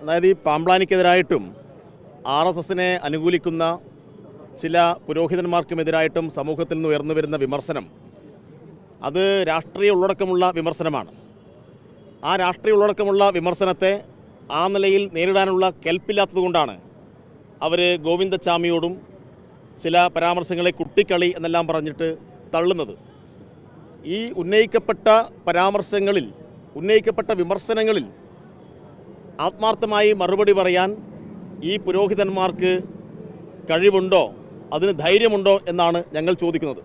അതായത് ഈ പാമ്പ്ലാനിക്കെതിരായിട്ടും R S എസിനെ അനുകൂലിക്കുന്ന ചില പുരോഹിതന്മാർക്കുമെതിരായിട്ടും സമൂഹത്തിൽ നിന്ന് ഉയർന്നു വരുന്ന വിമർശനം അത് രാഷ്ട്രീയ ഉള്ളടക്കമുള്ള വിമർശനമാണ്. ആ രാഷ്ട്രീയ ഉള്ളടക്കമുള്ള വിമർശനത്തെ ആ നിലയിൽ നേരിടാനുള്ള കെൽപ്പില്ലാത്തതുകൊണ്ടാണ് അവർ ഗോവിന്ദച്ചാമിയോടും ചില പരാമർശങ്ങളെ കുട്ടിക്കളി എന്നെല്ലാം പറഞ്ഞിട്ട് തള്ളുന്നത്. ഈ ഉന്നയിക്കപ്പെട്ട പരാമർശങ്ങളിൽ ഉന്നയിക്കപ്പെട്ട വിമർശനങ്ങളിൽ ആത്മാർത്ഥമായി മറുപടി പറയാൻ ഈ പുരോഹിതന്മാർക്ക് കഴിവുണ്ടോ? അതിന് ധൈര്യമുണ്ടോ? എന്നാണ് ഞങ്ങൾ ചോദിക്കുന്നത്.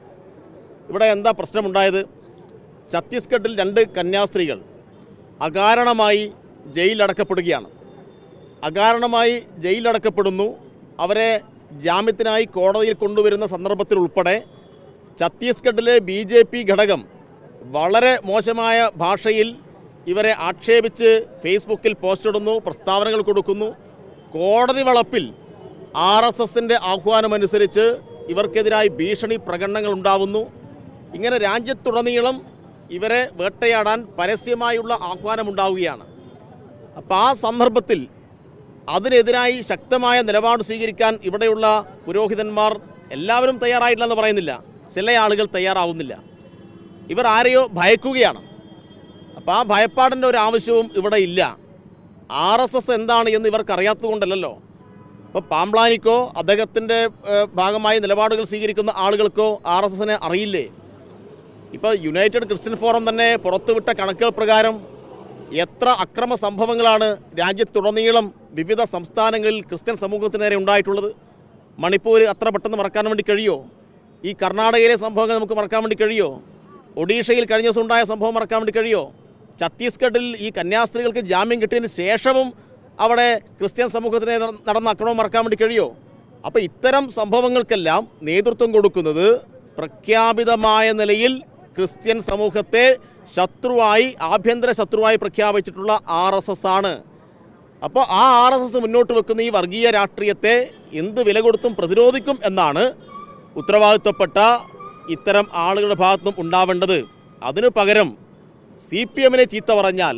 ഇവിടെ എന്താ പ്രശ്നമുണ്ടായത്? ഛത്തീസ്ഗഡിൽ രണ്ട് കന്യാസ്ത്രീകൾ അകാരണമായി ജയിലടക്കപ്പെടുകയാണ്. അകാരണമായി ജയിലടക്കപ്പെടുന്നു. അവരെ ജാമ്യത്തിനായി കോടതിയിൽ കൊണ്ടുവരുന്ന സന്ദർഭത്തിൽ ഉൾപ്പെടെ ഛത്തീസ്ഗഡിലെ ബി ഘടകം വളരെ മോശമായ ഭാഷയിൽ ഇവരെ ആക്ഷേപിച്ച് ഫേസ്ബുക്കിൽ പോസ്റ്റ് ഇടുന്നു പ്രസ്താവനകൾ കൊടുക്കുന്നു. കോടതി വളപ്പിൽ ആർ എസ് എസിന്റെ ആഹ്വാനമനുസരിച്ച് ഇവർക്കെതിരായി ഭീഷണി പ്രകടനങ്ങൾ ഉണ്ടാവുന്നു. ഇങ്ങനെ രാജ്യത്തുടനീളം ഇവരെ വേട്ടയാടാൻ പരസ്യമായുള്ള ആഹ്വാനമുണ്ടാവുകയാണ്. അപ്പോൾ ആ സന്ദർഭത്തിൽ അതിനെതിരായി ശക്തമായ നിലപാട് സ്വീകരിക്കാൻ ഇവിടെയുള്ള പുരോഹിതന്മാർ എല്ലാവരും തയ്യാറായിട്ടില്ലെന്ന് പറയുന്നില്ല. ചില ആളുകൾ തയ്യാറാവുന്നില്ല. ഇവർ ആരെയോ ഭയക്കുകയാണ്. അപ്പോൾ ആ ഭയപ്പാടിന്റെ ഒരു ആവശ്യവും ഇവിടെ ഇല്ല. ആർ എസ് എസ് എന്താണ് എന്ന് ഇവർക്ക് അറിയാത്തതുകൊണ്ടല്ലോ ഇപ്പോൾ പാമ്പ്ലാനിക്കോ അദ്ദേഹത്തിന്റെ ഭാഗമായി നിലപാടുകൾ സ്വീകരിക്കുന്ന ആളുകൾക്കോ ആർ എസ് എസിനെ അറിയില്ലേ? ഇപ്പോൾ യുണൈറ്റഡ് ക്രിസ്ത്യൻ ഫോറം തന്നെ പുറത്തുവിട്ട കണക്കുകൾ പ്രകാരം എത്ര അക്രമ സംഭവങ്ങളാണ് രാജ്യത്തുടനീളം വിവിധ സംസ്ഥാനങ്ങളിൽ ക്രിസ്ത്യൻ സമൂഹത്തിന് നേരെ ഉണ്ടായിട്ടുള്ളത്. മണിപ്പൂർ അത്ര പെട്ടെന്ന് മറക്കാൻ വേണ്ടി കഴിയോ? ഈ കർണാടകയിലെ സംഭവങ്ങൾ നമുക്ക് മറക്കാൻ വേണ്ടി കഴിയോ? ഒഡീഷയിൽ കഴിഞ്ഞ ദിവസം ഉണ്ടായ സംഭവം മറക്കാൻ വേണ്ടി കഴിയോ? ഛത്തീസ്ഗഡിൽ ഈ കന്യാസ്ത്രീകൾക്ക് ജാമ്യം കിട്ടിയതിന് ശേഷവും അവിടെ ക്രിസ്ത്യൻ സമൂഹത്തിനെ നടന്ന അക്രമം മറക്കാൻ വേണ്ടി കഴിയോ? അപ്പോൾ ഇത്തരം സംഭവങ്ങൾക്കെല്ലാം നേതൃത്വം കൊടുക്കുന്നത് പ്രഖ്യാപിതമായ നിലയിൽ ക്രിസ്ത്യൻ സമൂഹത്തെ ശത്രുവായി ആഭ്യന്തര ശത്രുവായി പ്രഖ്യാപിച്ചിട്ടുള്ള ആർ എസ് എസ് ആണ്. അപ്പോൾ ആ ആർ എസ് എസ് മുന്നോട്ട് വെക്കുന്ന ഈ വർഗീയ രാഷ്ട്രീയത്തെ എന്ത് വില കൊടുത്തും പ്രതിരോധിക്കും എന്നാണ് ഉത്തരവാദിത്തപ്പെട്ട ഇത്തരം ആളുകളുടെ ഭാഗത്തുനിന്നും ഉണ്ടാവേണ്ടത്. അതിനു പകരം സി പി എമ്മിനെ ചീത്ത പറഞ്ഞാൽ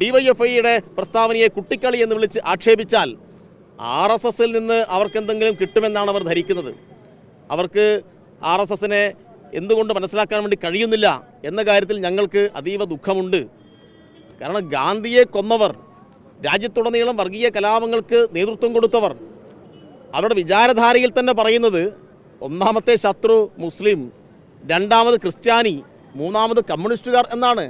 ഡിവൈഎഫ്ഐയുടെ പ്രസ്താവനയെ കുട്ടിക്കളി എന്ന് വിളിച്ച് ആക്ഷേപിച്ചാൽ ആർ എസ് എസിൽ നിന്ന് അവർക്ക് എന്തെങ്കിലും കിട്ടുമെന്നാണ് അവർ ധരിക്കുന്നത്. അവർക്ക് ആർ എസ് എസിനെ എന്തുകൊണ്ട് മനസ്സിലാക്കാൻ വേണ്ടി കഴിയുന്നില്ല എന്ന കാര്യത്തിൽ ഞങ്ങൾക്ക് അതീവ ദുഃഖമുണ്ട്. കാരണം ഗാന്ധിയെ കൊന്നവർ രാജ്യത്തുടനീളം വർഗീയ കലാപങ്ങൾക്ക് നേതൃത്വം കൊടുത്തവർ അവരുടെ വിചാരധാരയിൽ തന്നെ പറയുന്നത് ഒന്നാമത്തെ ശത്രു മുസ്ലിം രണ്ടാമത് ക്രിസ്ത്യാനി മൂന്നാമത് കമ്മ്യൂണിസ്റ്റുകാർ എന്നാണ്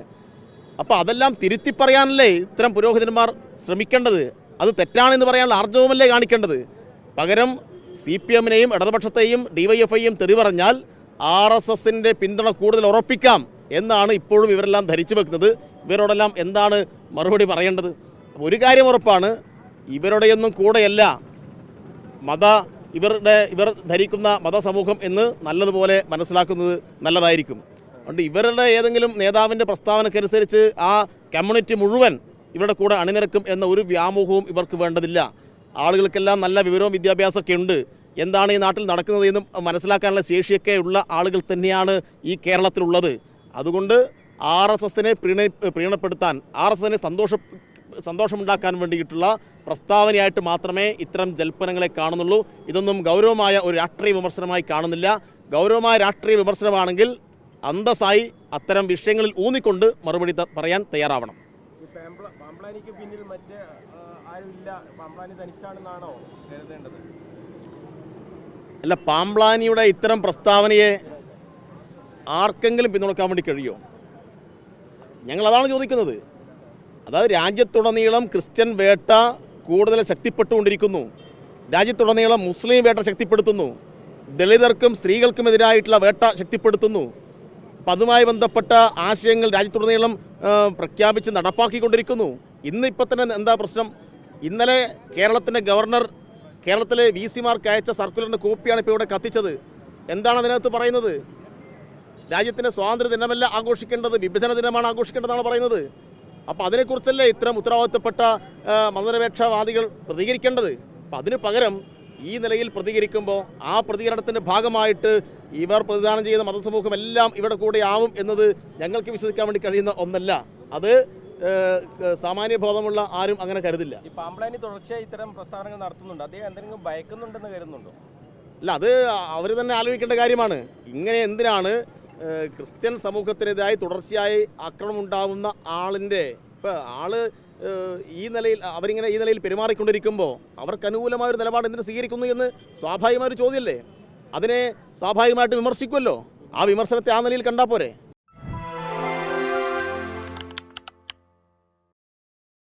അപ്പോൾ അതെല്ലാം തിരുത്തി പറയാനല്ലേ ഇത്തരം പുരോഹിതന്മാർ ശ്രമിക്കേണ്ടത്? അത് തെറ്റാണെന്ന് പറയാനുള്ള ആർജവുമല്ലേ കാണിക്കേണ്ടത്? പകരം സി പി എമ്മിനെയും ഇടതുപക്ഷത്തെയും ഡിവൈഎഫ്ഐയും തെറി പറഞ്ഞാൽ ആർ എസ് എസിന്റെ പിന്തുണ കൂടുതൽ ഉറപ്പിക്കാം എന്നാണ് ഇപ്പോഴും ഇവരെല്ലാം ധരിച്ചു വെക്കുന്നത്. ഇവരോടെല്ലാം എന്താണ് മറുപടി പറയേണ്ടത്? ഒരു കാര്യം ഉറപ്പാണ് ഇവരുടെയൊന്നും കൂടെയല്ല മത ഇവരുടെ ഇവർ ധരിക്കുന്ന മതസമൂഹം എന്ന് നല്ലതുപോലെ മനസ്സിലാക്കുന്നത് നല്ലതായിരിക്കും. അതുകൊണ്ട് ഇവരുടെ ഏതെങ്കിലും നേതാവിന്റെ പ്രസ്താവനക്കനുസരിച്ച് ആ കമ്മ്യൂണിറ്റി മുഴുവൻ ഇവരുടെ കൂടെ അണിനിരക്കും എന്ന ഒരു വ്യാമോഹവും ഇവർക്ക് വേണ്ടതില്ല. ആളുകൾക്കെല്ലാം നല്ല വിവരവും വിദ്യാഭ്യാസമൊക്കെ ഉണ്ട്. എന്താണ് ഈ നാട്ടിൽ നടക്കുന്നത് എന്നും മനസ്സിലാക്കാനുള്ള ശേഷിയൊക്കെ ഉള്ള ആളുകൾ തന്നെയാണ് ഈ കേരളത്തിലുള്ളത്. അതുകൊണ്ട് ആർ എസ് എസിനെ പ്രീണ പ്രീണപ്പെടുത്താൻ ആർ എസ് എസിനെ സന്തോഷ സന്തോഷമുണ്ടാക്കാൻ വേണ്ടിയിട്ടുള്ള പ്രസ്താവനയായിട്ട് മാത്രമേ ഇത്തരം ജൽപ്പനങ്ങളെ കാണുന്നുള്ളൂ. ഇതൊന്നും ഗൗരവമായ ഒരു രാഷ്ട്രീയ വിമർശനമായി കാണുന്നില്ല. ഗൗരവമായ രാഷ്ട്രീയ വിമർശനമാണെങ്കിൽ അന്തസ്സായി അത്തരം വിഷയങ്ങളിൽ ഊന്നിക്കൊണ്ട് മറുപടി പറയാൻ തയ്യാറാവണം. അല്ല പാംപ്ലാനിയുടെ ഇത്തരം പ്രസ്താവനയെ ആർക്കെങ്കിലും പിന്തുണക്കാൻ വേണ്ടി കഴിയുമോ? ഞങ്ങൾ അതാണ് ചോദിക്കുന്നത്. അതായത് രാജ്യത്തുടനീളം ക്രിസ്ത്യൻ വേട്ട കൂടുതൽ ശക്തിപ്പെട്ടുകൊണ്ടിരിക്കുന്നു. രാജ്യത്തുടനീളം മുസ്ലിം വേട്ട ശക്തിപ്പെടുത്തുന്നു. ദളിതർക്കും സ്ത്രീകൾക്കും സ്ത്രീകൾക്കുമെതിരായിട്ടുള്ള വേട്ട ശക്തിപ്പെടുത്തുന്നു. അപ്പം അതുമായി ബന്ധപ്പെട്ട ആശയങ്ങൾ രാജ്യത്തുടനീളം പ്രഖ്യാപിച്ച് നടപ്പാക്കിക്കൊണ്ടിരിക്കുന്നു. ഇന്ന് ഇപ്പം തന്നെ എന്താ പ്രശ്നം? ഇന്നലെ കേരളത്തിന്റെ ഗവർണർ കേരളത്തിലെ വി സിമാർക്ക് അയച്ച സർക്കുലറിന്റെ കോപ്പിയാണ് ഇപ്പോൾ ഇവിടെ കത്തിച്ചത്. എന്താണ് അതിനകത്ത് പറയുന്നത്? രാജ്യത്തിന്റെ സ്വാതന്ത്ര്യ ദിനമല്ല ആഘോഷിക്കേണ്ടത് വിഭജന ദിനമാണ് ആഘോഷിക്കേണ്ടതെന്നാണ് പറയുന്നത്. അപ്പോൾ അതിനെക്കുറിച്ചല്ലേ ഇത്തരം ഉത്തരവാദിത്തപ്പെട്ട മതനിരപേക്ഷവാദികൾ പ്രതികരിക്കേണ്ടത്? അപ്പം അതിന് പകരം ഈ നിലയിൽ പ്രതികരിക്കുമ്പോൾ ആ പ്രതികരണത്തിന്റെ ഭാഗമായിട്ട് ഇവർ പ്രതിദാനം ചെയ്യുന്ന മതസമൂഹം എല്ലാം ഇവിടെ കൂടെ ആവും എന്നത് ഞങ്ങൾക്ക് വിശ്വസിക്കാൻ വേണ്ടി കഴിയുന്ന ഒന്നല്ല. അത് സാമാന്യ ബോധമുള്ള ആരും അങ്ങനെ കരുതില്ല. ഈ പാമ്പ്ലാനി തുടർച്ചയായി ഇത്തരം പ്രസ്താവനകൾ നടത്തുന്നുണ്ട്. അദ്ദേഹം എന്തെങ്കിലും ഭയക്കുന്നുണ്ടെന്ന് കരുതുന്നുണ്ടോ? അല്ല അത് അവർ തന്നെ ആലോചിക്കേണ്ട കാര്യമാണ്. ഇങ്ങനെ എന്തിനാണ് ക്രിസ്ത്യൻ സമൂഹത്തിനെതിരായി തുടർച്ചയായി ആക്രമണം ഉണ്ടാവുന്ന ആളിന്റെ ഇപ്പോൾ ആൾ ഈ നിലയിൽ അവരിങ്ങനെ ഈ നിലയിൽ പെരുമാറിക്കൊണ്ടിരിക്കുമ്പോൾ അവർക്ക് അനുകൂലമായ ഒരു നിലപാട് എന്തിനു സ്വീകരിക്കുന്നു എന്ന് സ്വാഭാവികമായ ഒരു ചോദ്യമല്ലേ അതിനെ സ്വാഭാവികമായിട്ട് വിമർശിക്കുമല്ലോ ആ വിമർശനത്തെ ആ നിലയിൽ കണ്ടാൽ പോരെ.